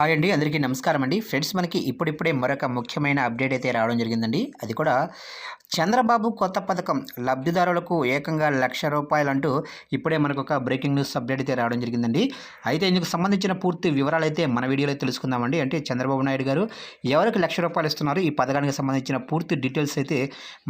Hi అండి అందరికీ నమస్కారం అండి. ఫ్రెండ్స్ మనకి ఇప్పుడిప్పుడే మరొక ముఖ్యమైన అప్డేట్ అయితే రావడం జరిగిందండి. అది కూడా చంద్రబాబు కొత్త పథకం. లబ్ధిదారులకు ఏకంగా లక్ష రూపాయలు అంటూ ఇప్పుడే మనకు ఒక బ్రేకింగ్ న్యూస్ అప్డేట్ అయితే రావడం జరిగిందండి. అయితే ఇందుకు సంబంధించిన పూర్తి వివరాలు అయితే మన వీడియోలో తెలుసుకుందామండి. అంటే చంద్రబాబు నాయుడు గారు ఎవరికి లక్ష రూపాయలు ఇస్తున్నారు? ఈ పథకానికి సంబంధించిన పూర్తి డీటెయిల్స్ అయితే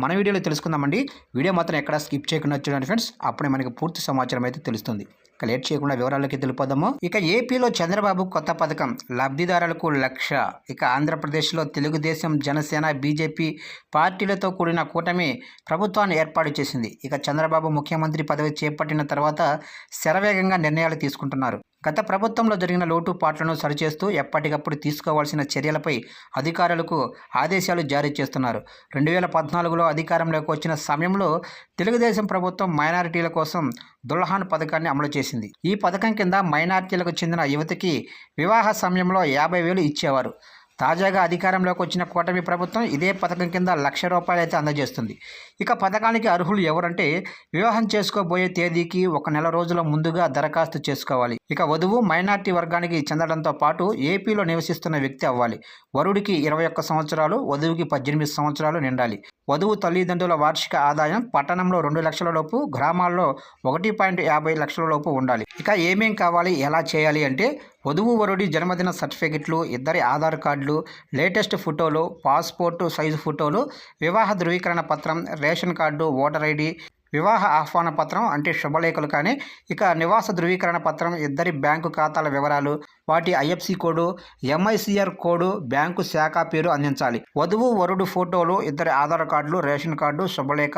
మన వీడియోలో తెలుసుకుందామండి. వీడియో మాత్రం ఎక్కడ స్కిప్ చేయకుండా చూడండి ఫ్రెండ్స్. అప్పుడే మనకి పూర్తి సమాచారం అయితే తెలుస్తుంది. ఇక లేట్ చేయకుండా వివరాలకి తెలిపోదాము ఇక ఏపీలో చంద్రబాబు కొత్త పథకం. లబ్ధిదారులకు లక్ష. ఇక ఆంధ్రప్రదేశ్లో తెలుగుదేశం జనసేన బీజేపీ పార్టీలతో కూడిన కూటమి ప్రభుత్వాన్ని ఏర్పాటు చేసింది. ఇక చంద్రబాబు ముఖ్యమంత్రి పదవి చేపట్టిన తర్వాత శరవేగంగా నిర్ణయాలు తీసుకుంటున్నారు. గత ప్రభుత్వంలో జరిగిన లోటుపాట్లను సరిచేస్తూ ఎప్పటికప్పుడు తీసుకోవాల్సిన చర్యలపై అధికారులకు ఆదేశాలు జారీ చేస్తున్నారు. రెండు వేల పద్నాలుగులో అధికారంలోకి వచ్చిన సమయంలో తెలుగుదేశం ప్రభుత్వం మైనారిటీల కోసం దుల్హాన్ పథకాన్ని అమలు చేసింది. ఈ పథకం కింద మైనారిటీలకు చెందిన యువతికి వివాహ సమయంలో యాభై వేలు ఇచ్చేవారు. తాజాగా అధికారంలోకి వచ్చిన కూటమి ప్రభుత్వం ఇదే పథకం కింద లక్ష రూపాయలు అయితే అందజేస్తుంది. ఇక పథకానికి అర్హులు ఎవరంటే వివాహం చేసుకోబోయే తేదీకి ఒక నెల రోజుల ముందుగా దరఖాస్తు చేసుకోవాలి. ఇక వధువు మైనార్టీ వర్గానికి చెందడంతో పాటు ఏపీలో నివసిస్తున్న వ్యక్తి అవ్వాలి. వరుడికి ఇరవై ఒక్క సంవత్సరాలు వధువుకి పద్దెనిమిది సంవత్సరాలు నిండాలి. వధువు తల్లిదండ్రుల వార్షిక ఆదాయం పట్టణంలో రెండు లక్షల లోపు గ్రామాల్లో ఒకటి పాయింట్ యాభై లక్షల లోపు ఉండాలి. ఇక ఏమేం కావాలి ఎలా చేయాలి అంటే వధువు వరుడి జన్మదిన సర్టిఫికెట్లు ఇద్దరి ఆధార్ కార్డులు లేటెస్ట్ ఫోటోలు పాస్పోర్టు సైజు ఫోటోలు వివాహ ధృవీకరణ పత్రం రేషన్ కార్డు ఓటర్ ఐడి వివాహ ఆహ్వాన పత్రం అంటే శుభలేఖలు కానీ ఇక నివాస ధృవీకరణ పత్రం ఇద్దరి బ్యాంకు ఖాతాల వివరాలు వాటి IFC code MICR code bank శాఖ పేరు అందించాలి. వధువు వరుడు ఫోటోలు ఇద్దరి ఆధార్ కార్డులు రేషన్ కార్డు శుభలేఖ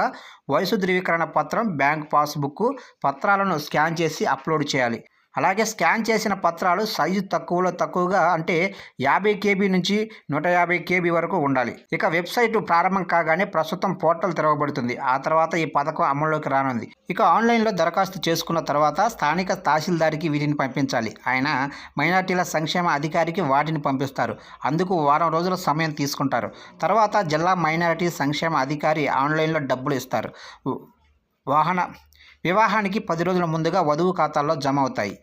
వయసు ధృవీకరణ పత్రం బ్యాంక్ పాస్బుక్ పత్రాలను స్కాన్ చేసి అప్లోడ్ చేయాలి. అలాగే స్కాన్ చేసిన పత్రాలు సైజు తక్కువలో తక్కువగా అంటే యాభై కేబీ నుంచి నూట యాభై కేబీ వరకు ఉండాలి. ఇక వెబ్సైట్ ప్రారంభం కాగానే ప్రస్తుతం పోర్టల్ తెరవబడుతుంది. ఆ తర్వాత ఈ పథకం అమల్లోకి రానుంది. ఇక ఆన్లైన్లో దరఖాస్తు చేసుకున్న తర్వాత స్థానిక తహసీల్దారికి వీటిని పంపించాలి. ఆయన మైనార్టీల సంక్షేమ అధికారికి వాటిని పంపిస్తారు. అందుకు వారం రోజుల సమయం తీసుకుంటారు. తర్వాత జిల్లా మైనారిటీ సంక్షేమ అధికారి ఆన్లైన్లో డబ్బులు ఇస్తారు. వాహన వివాహానికి పది రోజుల ముందుగా వధువు ఖాతాల్లో జమ అవుతాయి.